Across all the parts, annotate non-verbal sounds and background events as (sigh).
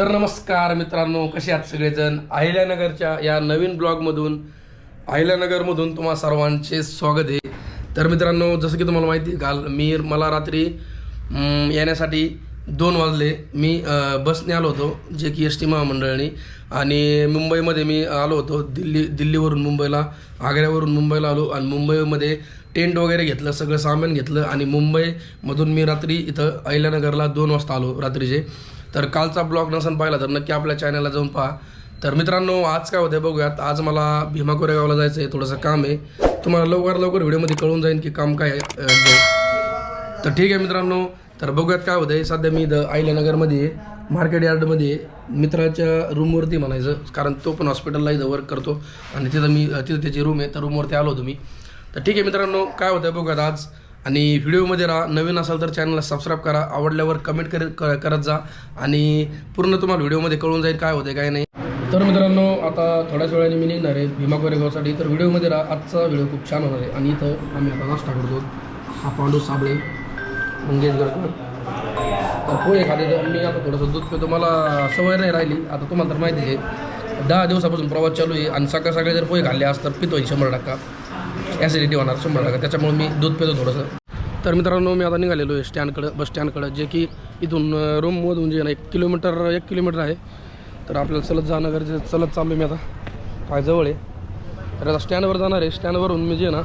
तर नमस्कार मित्रांनो कसे आहात सगळेजण? अहिल्यानगरच्या या नवीन ब्लॉगमधून अहिल्यानगरमधून तुम्हा सर्वांचे स्वागत आहे. तर मित्रांनो जसं की तुम्हाला माहिती आहे काल मी मला रात्री येण्यासाठी दोन वाजले. मी बसने आलो होतो जे की एस टी महामंडळाने. आणि मुंबईमध्ये मी आलो होतो दिल्ली दिल्लीवरून मुंबईला आग्र्यावरून मुंबईला आलो. आणि मुंबईमध्ये टेंट वगैरे घेतलं सगळं सामान घेतलं. आणि मुंबईमधून मी रात्री इथं अहिल्यानगरला दोन वाजता आलो रात्रीचे. तर कालचा ब्लॉग नसन पाहिला तर नक्की आपल्या चॅनलला जाऊन पहा. तर मित्रांनो आज काय होतं बघूयात. आज मला भीमा कोरेगावला जायचं आहे थोडंसं काम आहे. तुम्हाला लवकर लवकर व्हिडिओमध्ये कळून जाईल की काम काय आहे म्हणजे. तर ठीक आहे मित्रांनो तर बघूयात काय होतं आहे सध्या मी इथं अहिल्यानगरमध्ये मार्केट यार्डमध्ये मित्राच्या रूमवरती म्हणायचं कारण तो पण हॉस्पिटलला इथं वर्क करतो. आणि तिथं मी तिथं त्याची रूम आहे तर रूमवरती आलो होतो मी. तर ठीक आहे मित्रांनो काय होतं बघूयात आज. आणि व्हिडिओमध्ये राहा नवीन असाल तर चॅनलला सबस्क्राईब करा. आवडल्यावर कमेंट करत क- करत जा. आणि पूर्ण तुम्हाला व्हिडिओमध्ये कळून जाईल काय होते काय नाही. तर मित्रांनो आता थोड्याच वेळाने मी निघणार आहे भीमा कोरेगावसाठी तर व्हिडिओमध्ये राहा आजचा व्हिडिओ खूप छान होणार आहे. आणि इथं आम्ही आता नाश्ता करतो. हा पांडू साबळे मंगेशगडकर तर पोहे खाते. तर मी आता थोडंसं दूध पितो. मला सवय नाही राहिली. आता तुम्हाला तर माहिती आहे. दहा दिवसापासून प्रवास चालू आहे. आणि सकाळ सकाळी जर पोहे खाल्ले असतात पितोय शंभर टक्का. ॲसिडिटी होणार शंभर टक्का. त्याच्यामुळे मी दूध पितो थोडंसं. तर मित्रांनो मी आता निघालेलो आहे स्टँडकडं बस स्टँडकडं जे की इथून रूममधून जे ना एक किलोमीटर एक किलोमीटर आहे. तर आपल्याला चलत जाणं गरजेचं चलत चाललो मी आता. काय जवळ आहे. तर आता स्टँडवर जाणार आहे. स्टँडवरून मी जे ना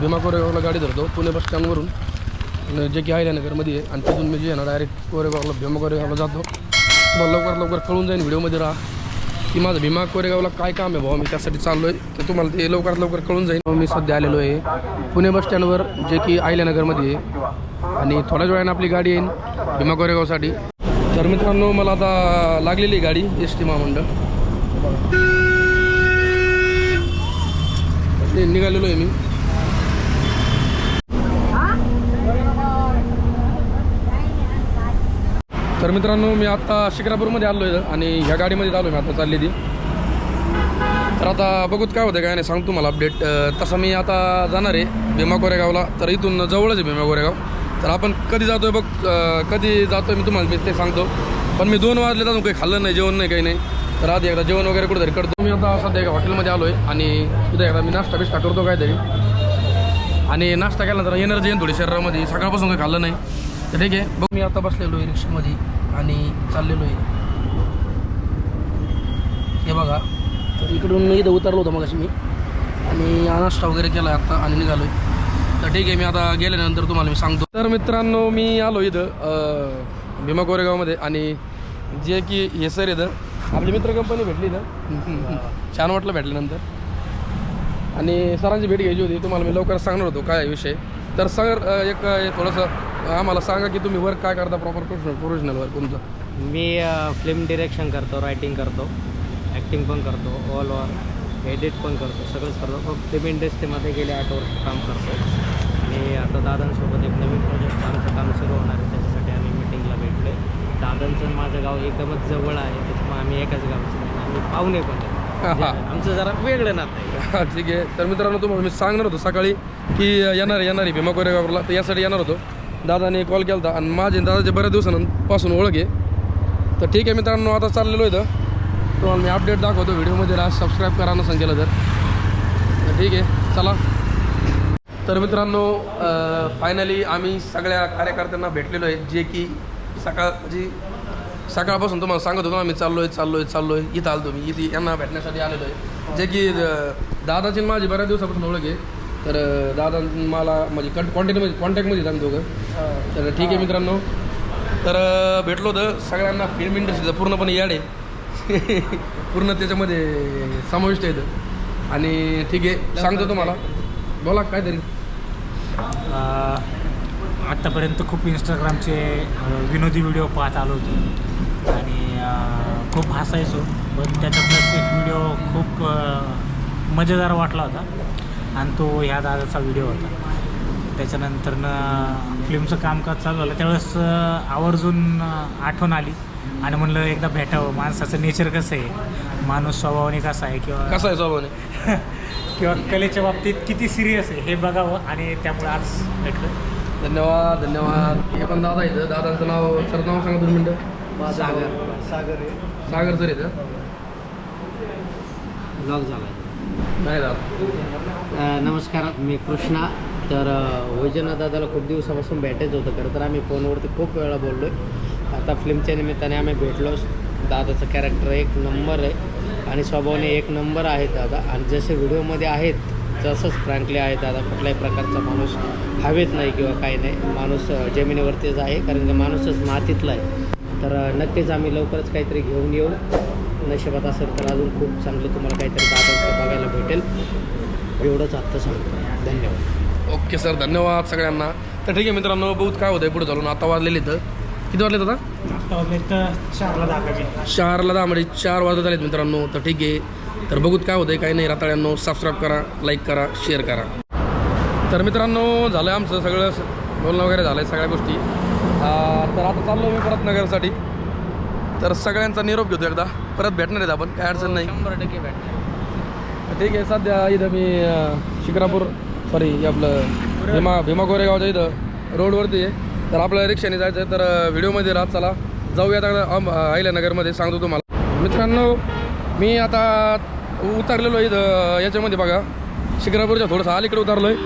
भीमा कोरेगावला गाडी धरतो पुणे बस स्टँडवरून जे की अहिल्यानगरमध्ये आहे. आणि तिथून मी जे ना डायरेक्ट कोरेगावला भीमा कोरेगावला जातो. तुम्हाला लवकर लवकर कळून जाईल व्हिडिओमध्ये राहा. की माझं भीमा कोरेगावला काय काम आहे भाऊ? मी त्यासाठी चाललो आहे तर तुम्हाला ते लवकरात लवकर कळून जाईल. मी सध्या आलेलो आहे पुणे बस स्टँडवर जे की अहिल्यानगरमध्ये आहे. आणि थोड्याच वेळाने आपली गाडी येईल भीमा कोरेगावसाठी. तर मित्रांनो मला आता लागलेली आहे गाडी एस टी महामंडळ. निघालेलो आहे मी. तर मित्रांनो मी आता शिक्रापूरमध्ये आलो आहे आणि ह्या गाडीमध्ये आलो मी आता चालली ती तर आता बघूत काय होतं काय नाही सांगतो मला अपडेट तसं मी आता जाणार आहे भीमा कोरेगावला. तर इथून जवळच आहे भीमा कोरेगाव. तर आपण कधी जातोय बघ कधी कधी जातोय मी तुम्हाला मी ते सांगतो. पण मी दोन वाजले जाऊन काही खाल्लं नाही जेवण नाही काही नाही. तर आधी एकदा जेवण वगैरे कुठेतरी करतो. मी आता सध्या एका हॉटेलमध्ये आलो आहे आणि तिथे एकदा मी नाश्ता बिस्टा करतो काहीतरी. आणि नाश्ता केल्यानंतर एनर्जी येईन थोडी शरीरामध्ये. सकाळपासून काही खाल्लं नाही. तर ठीक आहे बघ मी आता बसलेलो आहे रिक्षामध्ये आणि चाललेलो आहे. हे बघा. तर इकडून मी इथं उतरलो होतो मगाशी मी. आणि नाश्ता वगैरे केला आहे आत्ता आणि निघालो आहे तर ठीक आहे मी आता गेल्यानंतर तुम्हाला मी सांगतो. तर मित्रांनो मी आलो इथं भीमा कोरेगावमध्ये. आणि जे की हे सर इथं आपली मित्र कंपनी भेटली इथं. (laughs) छान वाटलं भेटल्यानंतर. आणि सरांची भेट घ्यायची होती. तुम्हाला मी लवकर सांगणार होतो काय विषय. तर सर एक थोडंसं आम्हाला सांगा की तुम्ही वर्क काय करता प्रॉपर प्रोफेशनल प्रोफेशनल वर्क तुमचं? मी फिल्म डिरेक्शन करतो रायटिंग करतो ॲक्टिंग पण करतो ऑल ओवर एडिट पण करतो सगळंच करतो. फक्त फिल्म इंडस्ट्रीमध्ये गेले आठ वर्ष काम करतो. आणि आता दादांसोबत एक नवीन प्रोजेक्ट आमचं काम सुरू होणार आहे. त्याच्यासाठी आम्ही मिटिंगला भेटलो आहे दादांचं माझं गाव एकदमच जवळ आहे. त्याच्यामुळे आम्ही एकाच गावचं आम्ही पाहुणे पण आहे. हा. (laughs) आमचं जरा वेगळं नातं आहे. हा, ठीक आहे. तर मित्रांनो तुम्हाला मी सांगणार होतो सकाळी की येणार आहे, येणार आहे भीमा कोरेगावला. तर यासाठी येणार होतो. दादाने कॉल केला होता आणि माझे आणि दादाचे बऱ्याच दिवसांपासून ओळख आहे. तर ठीक आहे मित्रांनो आता चाललेलो इथं. तुम्हाला मी अपडेट दाखवतो व्हिडिओमध्ये. राहा सबस्क्राईब करा नसेल केलं तर तर ठीक आहे चला. तर मित्रांनो फायनली आम्ही सगळ्या कार्यकर्त्यांना भेटलेलो आहे. जे की सकाळ म्हणजे सकाळपासून तुम्हाला सांगत होतो आम्ही चाललो आहे चाललो आहे चाललो आहे इथं आलो मी. इथे यांना भेटण्यासाठी आलेलो आहे. जे की दादाची माझी बऱ्याच दिवसापासून ओळख आहे. तर दादा मला म्हणजे कट कॉन्टॅक्टमध्ये कॉन्टॅक्टमध्ये सांगतो दोघं. तर ठीक आहे मित्रांनो. तर भेटलो होतं. सगळ्यांना फिल्म इंडस्ट्रीचं पूर्णपणे याड आहे. (laughs) पूर्ण त्याच्यामध्ये समाविष्ट आहे आणि ठीक आहे सांगतो तुम्हाला. बोला काहीतरी. आत्तापर्यंत खूप इंस्टाग्रामचे विनोदी व्हिडिओ पाहत आलो होतो. खूप हसायचो पण त्याच्यातलाच एक व्हिडिओ खूप मजेदार वाटला होता. आणि तो ह्या दादाचा व्हिडिओ होता. त्याच्यानंतरनं फिल्मचं कामकाज चालू झालं. त्यावेळेस आवर्जून आठवण आली. आणि म्हणलं एकदा भेटावं. माणसाचं नेचर कसं आहे? माणूस स्वभावाने कसा आहे? किंवा कसं आहे स्वभावाने? (laughs) किंवा कलेच्या बाबतीत किती सिरियस आहे? हे बघावं. आणि त्यामुळे आज भेटलं. धन्यवाद धन्यवाद. हे पण दादा इथं. दादांचं नाव सर नाव सांगा दोन मिनटं. सागर. सागर सर येतं लॉक झाला. नाही जात अ, नमस्कार मी कृष्णा. तर अ, वैजनाथ दादाला खूप दिवसापासून भेटायचं होतं खरं तर आम्ही फोनवरती खूप वेळा बोललो आहे आता फिल्मच्या निमित्ताने आम्ही भेटलो. दादाचं कॅरेक्टर एक नंबर आहे आणि स्वभावाने एक नंबर आहे दादा. आणि जसे व्हिडिओमध्ये आहेत तसंच फ्रँकली आहे दादा. कुठल्याही प्रकारचा माणूस हवेत नाही किंवा काही नाही. माणूस अ, जमिनीवरतीच आहे कारण की माणूसच मातीतला आहे. तर नक्कीच आम्ही लवकरच काहीतरी घेऊन येऊ. नशिबात असेल तर अजून खूप चांगलं तुम्हाला काहीतरी दादा बघायला भेटेल. एवढंच आत्ता सांगतो धन्यवाद. ओके सर धन्यवाद सगळ्यांना. तर ठीक आहे मित्रांनो बहुत काय होतंय पुढे चालून. आता वाजलेले तर किती वाजले आता? आता वाजले तर चारला दहा म्हणजे चार वाजत आलेत मित्रांनो. तर ठीक आहे. तर बघूत काय होतंय काही नाही. राताळ्यांनो सबस्क्राईब करा लाईक करा शेअर करा. तर मित्रांनो झालं आमचं सगळं बोलणं वगैरे झालं आहे सगळ्या गोष्टी. तर आता चाललो मी परत नगरसाठी. तर सगळ्यांचा निरोप घेतो एकदा. परत भेटणार आहेत आपण काय अडचण नाही. शंभर टक्के भेटणार. ठीक आहे सध्या इथं मी शिक्रापूर सॉरी आपलं भीमा भीमा कोरेगावच्या इथं रोडवरती आहे. तर आपल्याला रिक्षाने जायचं आहे तर व्हिडिओमध्ये राहत चला. जाऊया आता अम- अहिल्यानगरमध्ये सांगतो तुम्हाला. मित्रांनो मी आता उतरलेलो आहे इथं याच्यामध्ये बघा. शिक्रापूरच्या थोडंसं अलीकडे उतरलो आहे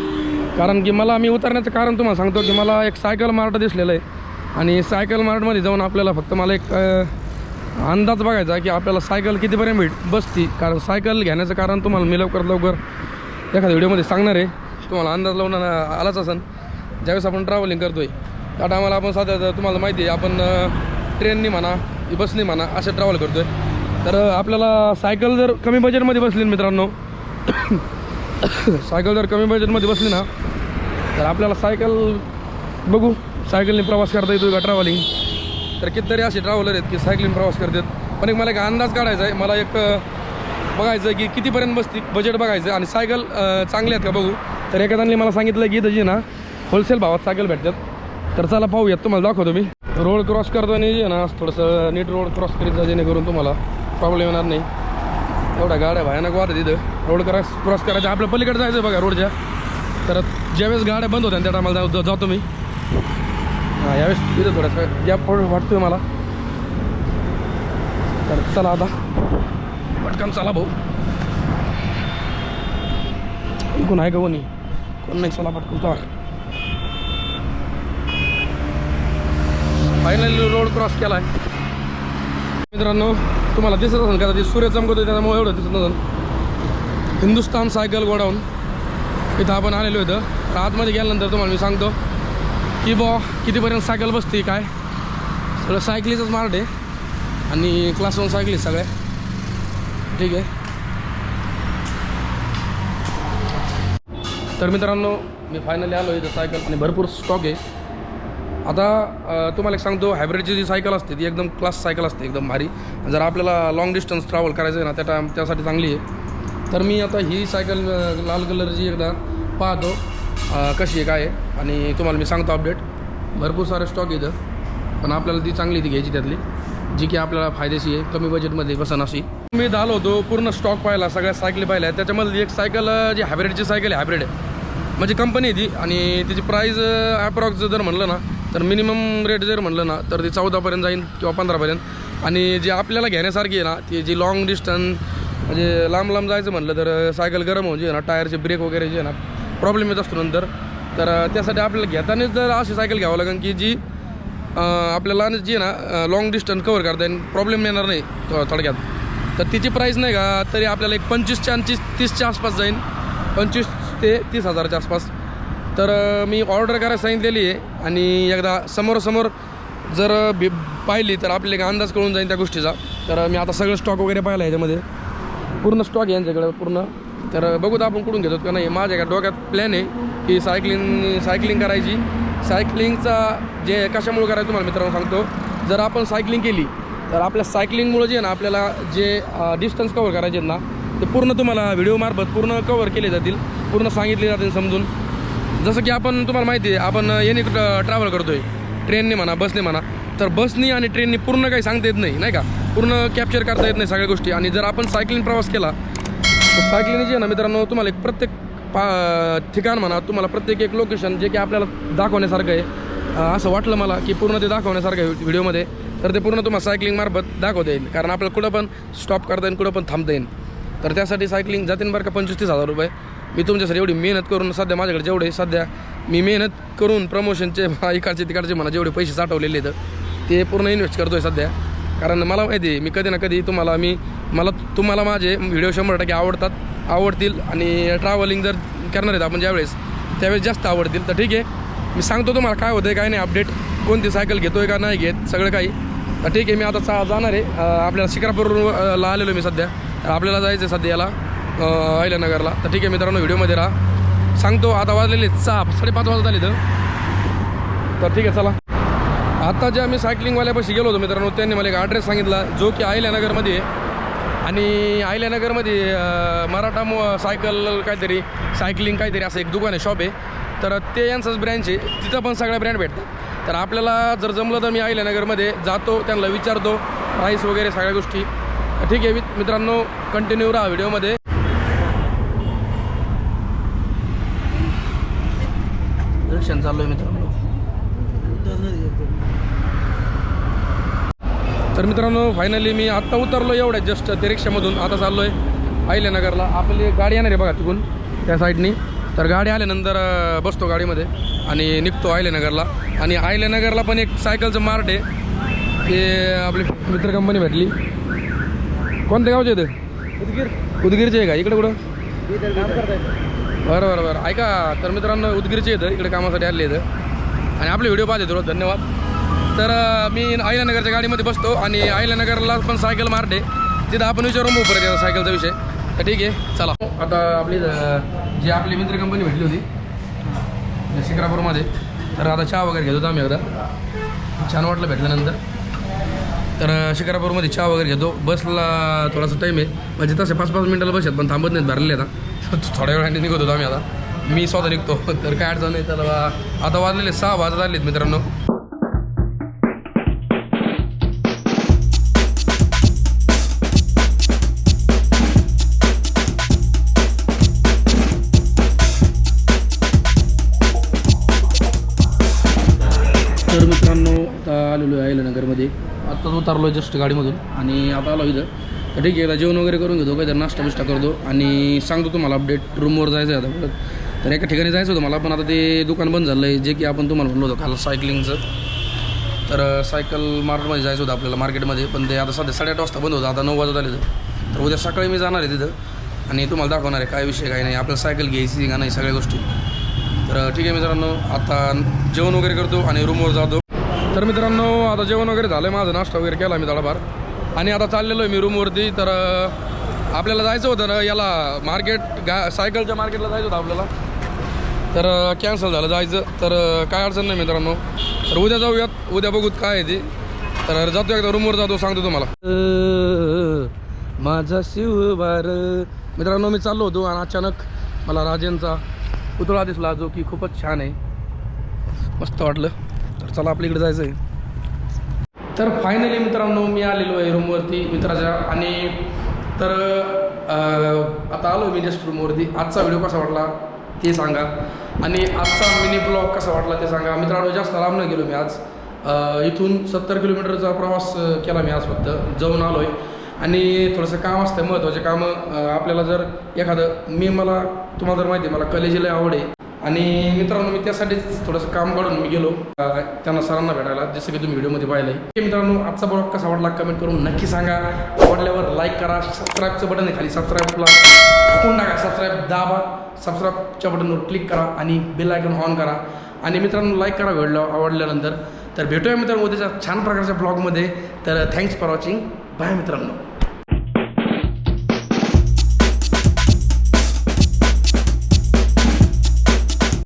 कारण की मला मी उतरण्याचं कारण तुम्हाला सांगतो की मला एक सायकल मार्ट दिसलेलं आहे. आणि सायकल मार्टमध्ये जाऊन आपल्याला फक्त मला एक अंदाज बघायचा की आपल्याला सायकल कितीपर्यंत भेट बसती. कारण सायकल घेण्याचं कारण तुम्हाला मी लवकर लवकर एखाद्या व्हिडिओमध्ये सांगणार आहे. तुम्हाला अंदाज लावून आलाच असन. ज्यावेळेस आपण ट्रॅव्हलिंग करतो आहे त्या टायमाला आपण साध्या तुम्हाला माहिती आहे आपण ट्रेननी म्हणा बसनी म्हणा असं ट्रॅव्हल करतो आहे तर आपल्याला सायकल जर कमी बजेटमध्ये बसली मित्रांनो सायकल जर कमी बजेटमध्ये बसली ना तर आपल्याला सायकल बघू. सायकलने प्रवास करता येतो का ट्रॅव्हलिंग तर कितीतरी असे ट्रॅव्हलर आहेत की सायकलिंग प्रवास करतात. पण एक मला एक अंदाज काढायचा आहे. मला एक बघायचं आहे की कितीपर्यंत बसती बजेट बघायचं आणि सायकल चांगले आहेत का बघू? तर एखाद्याने मला सांगितलं की इथं ना होलसेल भावात सायकल भेटतात. तर चला पाहूयात. तुम्हाला दाखवतो मी. रोड क्रॉस करताना जे ना थोडंसं नीट रोड क्रॉस करीत जा जेणेकरून तुम्हाला प्रॉब्लेम येणार नाही. एवढ्या गाड्या भयानक वाहत आहेत तिथं रोड क्रॉस क्रॉस करायचं. आपल्या पलीकडे जायचं बघा रोडच्या तर ज्यावेळेस गाड्या बंद होत्या त्या टायमाला जाऊ जातो मी. हां यावेळेस तिथं थोडंसं गॅप वाटतोय मला. तर चला आता. पटकन चला भाऊ. कोण आहे का कोणी? कोण नाही चला पटकन चला. फायनली रोड क्रॉस केला आहे मित्रांनो तुम्हाला दिसत असेल का? ते सूर्य चमकतोय त्याच्यामुळे एवढं दिसत नसेल. हिंदुस्तान सायकल गोडाऊन इथं आपण आलेलो होतं तर आतमध्ये गेल्यानंतर तुम्हाला मी सांगतो की बॉ कितीपर्यंत सायकल बसते काय? सगळं सायकलीचंच मार्ट आहे. आणि क्लास वन सायकली सगळ्या. ठीक आहे. तर मित्रांनो मी फायनली आलो इथं सायकल. आणि भरपूर स्टॉक आहे. आता तुम्हाला एक सांगतो हायब्रिडची जी सायकल असते ती एकदम क्लास सायकल असते एकदम भारी. जर आपल्याला लॉंग डिस्टन्स ट्रॅव्हल करायचं आहे ना त्या टाइम त्यासाठी चांगली आहे. तर मी आता ही सायकल लाल कलरची एकदा पाहतो कशी आहे काय आहे आणि तुम्हाला मी सांगतो अपडेट भरपूर सारे स्टॉक इथं पण आपल्याला ती चांगली ती घ्यायची त्यातली जी की आपल्याला फायदेशी आहे कमी बजेटमध्ये बसन अशी. मी झालो होतो पूर्ण स्टॉक पाहिला सगळ्या सायकली पाहिल्या त्याच्यामध्ये एक सायकल जी हायब्रिडची सायकल आहे हायब्रिड आहे. म्हणजे कंपनी आहे ती आणि तिची प्राईज ॲप्रॉक्स जर म्हणलं ना तर मिनिमम रेट जर म्हणलं ना तर ती चौदापर्यंत जाईल किंवा पंधरापर्यंत. आणि जी आपल्याला घेण्यासारखी आहे ना ती जी लाँग डिस्टन्स म्हणजे लांब लांब जायचं म्हटलं तर सायकल गरम होऊन जे ना टायरचे ब्रेक वगैरे जे आहे ना प्रॉब्लेम येत असतो नंतर. तर त्यासाठी आपल्याला घेतानाच जर अशी सायकल घ्यावं लागेल की जी आपल्याला जी आहे ना लाँग डिस्टन्स कवर करता येईल प्रॉब्लेम येणार नाही थोडक्यात. तर तिची प्राईस नाही का तरी आपल्याला एक पंचवीसच्या आणि तीसच्या आसपास जाईल पंचवीस ते तीस हजाराच्या आसपास. तर मी ऑर्डर करायला सांगितलेली आहे आणि एकदा समोरासमोर जर बी पाहिली तर आपल्याला एक अंदाज कळून जाईल त्या गोष्टीचा. तर मी आता सगळं स्टॉक वगैरे पाहिला याच्यामध्ये पूर्ण स्टॉक आहे यांच्याकडं पूर्ण. तर बघूत आपण कुठून घेतो का नाही. माझ्या एका डोक्यात प्लॅन आहे की सायकलिंग सायकलिंग करायची. सायकलिंगचा जे कशामुळे करायचं तुम्हाला मित्रांनो सांगतो. जर आपण सायकलिंग केली तर आपल्या सायकलिंगमुळे जे आहे ना आपल्याला जे डिस्टन्स कवर करायचे आहेत ना ते पूर्ण तुम्हाला व्हिडिओमार्फत पूर्ण कवर केले जातील. पूर्ण सांगितले जातील समजून. जसं की आपण तुम्हाला माहिती आहे आपण याने ट्रॅव्हल करतो आहे ट्रेनने म्हणा बसने म्हणा. तर बसनी आणि ट्रेननी पूर्ण काही सांगता येत नाही नाही का? पूर्ण कॅप्चर करता येत नाही सगळ्या गोष्टी. आणि जर आपण सायकलिंग प्रवास केला तर सायकलिंग जे ना मित्रांनो तुम्हाला एक प्रत्येक पा ठिकाण म्हणा तुम्हाला प्रत्येक एक लोकेशन जे की आपल्याला दाखवण्यासारखं आहे. असं वाटलं मला की पूर्ण ते दाखवण्यासारखं आहे व्हिडिओमध्ये तर ते पूर्ण तुम्हाला सायकलिंगमार्फत दाखवता येईल. कारण आपल्याला कुठं पण स्टॉप करता येईल कुठं पण थांबता येईल. तर त्यासाठी सायकलिंग जातीन बरं का पंचवीस तीस हजार रुपये. मी तुमच्यासाठी एवढी मेहनत करून सध्या माझ्याकडे जेवढे सध्या मी मेहनत करून प्रमोशनचे इकडचे तिकडचे म्हणा जेवढे पैसे साठवलेले आहेत ते पूर्ण इन्व्हेस्ट करतो आहे सध्या. कारण मला माहिती आहे मी कधी ना कधी तुम्हाला मी मला तुम्हाला माझे व्हिडिओ शंभर टक्के आवडतात आवडतील आणि ट्रॅव्हलिंग जर करणार आहेत आपण ज्यावेळेस त्यावेळेस जास्त आवडतील. तर ठीक आहे मी सांगतो तुम्हाला काय होतं आहे काय नाही अपडेट कोणती सायकल घेतो आहे का नाही घेत सगळं काही. तर ठीक आहे मी आता चा जाणार आहे. आपल्याला शिक्रापूरला आलेलो मी सध्या. तर आपल्याला जायचं आहे सध्या याला. अहिल्यानगरला तर ठीक आहे मित्रांनो व्हिडिओमध्ये राहा. सांगतो आता वाजलेले साप साडेपाच वाजत आले तर तर ठीक आहे चला. आता जे आम्ही सायकलिंगवाल्यापाशी गेलो होतो मित्रांनो त्यांनी मला एक ॲड्रेस सांगितला जो की अहिल्यानगरमध्ये आहे. आणि अहिल्यानगरमध्ये मराठा मो सायकल काहीतरी सायकलिंग काहीतरी असं एक दुकान आहे शॉप आहे. तर ते यांचंच ब्रँच आहे. तिथं पण सगळ्या ब्रँड भेटतात. तर आपल्याला जर जमलं तर मी अहिल्यानगरमध्ये जातो त्यांना विचारतो प्राईस वगैरे सगळ्या गोष्टी. ठीक आहे मित्रांनो कंटिन्यू राहा व्हिडिओमध्ये रिक्षाने चाललो आहे मित्रांनो. तर मित्रांनो फायनली मी आत्ता उतरलो एवढ्या जस्ट ते रिक्षामधून. आता चाललो आहे अहिल्यानगरला. आपली गाडी येणार आहे बघा तिकून त्या साईडनी. तर गाडी आल्यानंतर बसतो गाडीमध्ये आणि निघतो अहिल्यानगरला. आणि अहिल्यानगरला पण एक सायकलचं मार्ट आहे. ते आपली मित्र कंपनी भेटली. कोणत्या गावचे ते? उदगीर. उदगीरचे आहे का? इकडे कुठं? बरं बरं बरं. ऐका तर मित्रांनो उदगीरचे येतं इकडे कामासाठी आले येतं आणि आपले व्हिडिओ पाहते तुला धन्यवाद. तर मी अहिल्यानगरच्या गाडीमध्ये बसतो आणि अहिल्यानगरला पण सायकल मारते. तिथं आपण विचारून मग परत सायकलचा विषय. तर ठीक आहे चला. आता आपली जी आपली मित्र कंपनी भेटली होती शिक्रापूरमध्ये तर आता चहा वगैरे घेतो आम्ही एकदा. छान वाटलं भेटल्यानंतर. तर शिकारापूरमध्ये चहा वगैरे घेतो. बसला थोडासा टाईम आहे. म्हणजे तसे पाच पाच मिनटं बस आहेत पण थांबत नाहीत भरले आता (laughs) थोड्या वेळाने निघत होतो आम्ही आता. मी स्वतः निघतो. (laughs) तर काय अडचण नाही तर बा- आता वाजलेले सहा वाजत आलेत मित्रांनो. आत्ताच उतरलो जस्ट गाडीमधून. आणि आता आलो इथं. तर ठीक आहे आता जेवण वगैरे करून घेतो काहीतरी नाश्ता बिष्टा करतो. आणि सांगतो तुम्हाला अपडेट रूमवर जायचं आहे आता परत. तर एका ठिकाणी जायचं होतं मला पण आता ते दुकान बंद झालं आहे जे की आपण तुम्हाला म्हणलो होतो काल सायकलिंगचं तर सायकल मार्केटमध्ये जायचं होतं आपल्याला मार्केटमध्ये पण ते आता सध्या साडेआठ वाजता बंद होतं. आता नऊ वाजत आले तर तर उद्या सकाळी मी जाणार आहे तिथं. आणि तुम्हाला दाखवणार आहे काय विषय काय नाही. आपल्याला सायकल घ्यायची का नाही सगळ्या गोष्टी. तर ठीक आहे मित्रांनो. आता जेवण वगैरे करतो आणि रूमवर जातो. तर मित्रांनो आता जेवण वगैरे झालं आहे माझं नाश्ता वगैरे केला मी थोडाफार. आणि आता चाललेलो आहे मी रूमवरती तर आपल्याला जायचं होतं ना याला मार्केट गा सायकलच्या मार्केटला जायचं होतं आपल्याला. तर कॅन्सल झालं जायचं. तर काय अडचण नाही मित्रांनो. तर उद्या जाऊयात उद्या बघूत काय आहे ते. तर जातो एकदा रूमवर जातो सांगतो तुम्हाला. माझा शिवबार. मित्रांनो मी चाललो होतो आणि अचानक मला राजेंचा पुतळा दिसला जो की खूपच छान आहे. मस्त वाटलं. तर चला आपल्या इकडे जायचं आहे तर फायनली मित्रांनो मी आलेलो आहे रूमवरती मित्राच्या आणि तर आता आलो मी जस्ट रूमवरती आजचा व्हिडिओ कसा वाटला ते सांगा. आणि आजचा मिनी ब्लॉग कसा वाटला ते सांगा. मित्रांनो जास्त लांब नाही गेलो मी आज. इथून सत्तर किलोमीटरचा प्रवास केला मी आज फक्त. जाऊन आलो आहे आणि थोडंसं काम असतं महत्त्वाचे कामं. आपल्याला जर एखादं मी मला तुम्हाला जर माहिती आहे मला कलेजीला आवड आहे. आणि मित्रांनो मी त्यासाठीच थोडंसं काम काढून मी गेलो. त्यांना सरांना भेटायला जसं की तुम्ही व्हिडिओमध्ये पाहिलं आहे मित्रांनो आजचा ब्लॉग कसा वाटला कमेंट करून नक्की सांगा. आवडल्यावर लाईक करा सबस्क्राईबचं बटन आहे खाली सबस्क्राईबला टाकून टाका सबस्क्राईब दाबा सबस्क्राईबच्या बटनवर क्लिक करा आणि बेल आयकॉन ऑन करा. आणि मित्रांनो लाईक करा व्हिडिओ आवडल्यानंतर. तर भेटूया मित्रांनो उद्याच्या छान प्रकारच्या ब्लॉगमध्ये तर थँक्स फॉर वॉचिंग बाय मित्रांनो.